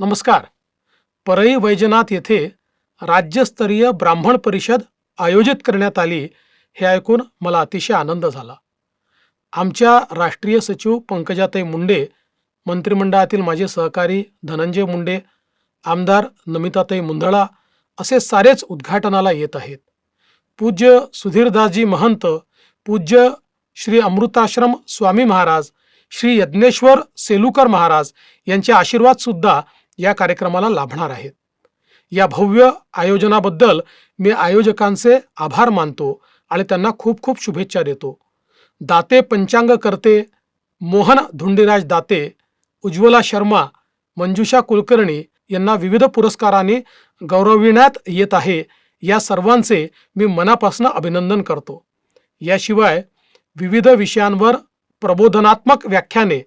नमस्कार. परळी वैजनाथ येथे राज्यस्तरीय ब्राह्मण परिषद आयोजित करण्यात आली हे ऐकून मला अतिशय आनंद झाला. आमच्या राष्ट्रीय सचिव पंकजाताई मुंडे मंत्रिमंडळातील माझे सहकारी धनंजय मुंडे आमदार नमिताताई मुंदळा असे सारेच उद्घाटनाला येत आहेत. पूज्य सुधीरदासजी महंत पूज्य श्री अमृताश्रम स्वामी महाराज श्री यज्ञेश्वर सेलुकर महाराज यांचे आशीर्वाद सुद्धा या कार्यक्रमाला लाभणार आहेत. या भव्य आयोजनाबद्दल मी आयोजकांचे आभार मानतो आणि त्यांना खूप खूप शुभेच्छा देतो. दाते पंचांग करते मोहन धुंडीराज दाते उज्ज्वला शर्मा मंजुषा कुलकर्णी यांना विविध पुरस्काराने गौरविण्यात येत आहे. या सर्वांचे मी मनापासून अभिनंदन करतो. याशिवाय विविध विषयांवर प्रबोधनात्मक व्याख्याने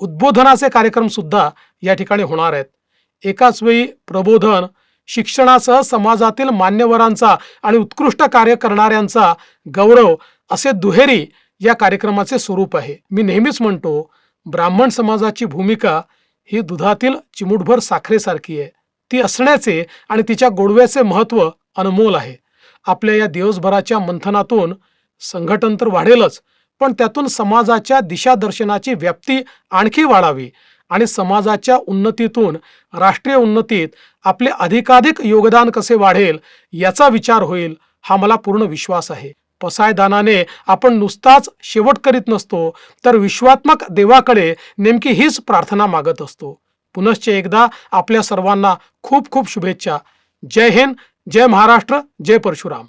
उद्बोधनाचे कार्यक्रमसुद्धा या ठिकाणी होणार आहेत. एकाच वेळी प्रबोधन शिक्षणासह समाजातील मान्यवरांचा आणि उत्कृष्ट कार्य करणाऱ्यांचा गौरव असे दुहेरी या कार्यक्रमाचे स्वरूप आहे. मी नेहमीच म्हणतो ब्राह्मण समाजाची भूमिका ही दुधातील चिमूटभर साखरेसारखी आहे. ती असण्याचे आणि तिच्या गोडव्याचे महत्त्व अनमोल आहे. आपल्या या दिवसभराच्या मंथनातून संघटन तर वाढेलच पण त्यातून समाजाच्या दिशादर्शनाची व्याप्ती आणखी वाढावी. आणि समाजाच्या उन्नतीतून राष्ट्रीय उन्नतीत आपले अधिकाधिक योगदान कसे वाढेल याचा विचार होईल हा मला पूर्ण विश्वास आहे. पसायदानाने आपण नुसताच शेवट करीत नसतो तर विश्वात्मक देवाकडे नेमकी हीच प्रार्थना मागत असतो. पुनश्च एकदा आपल्या सर्वांना खूप खूप शुभेच्छा. जय हिंद जय महाराष्ट्र जय परशुराम.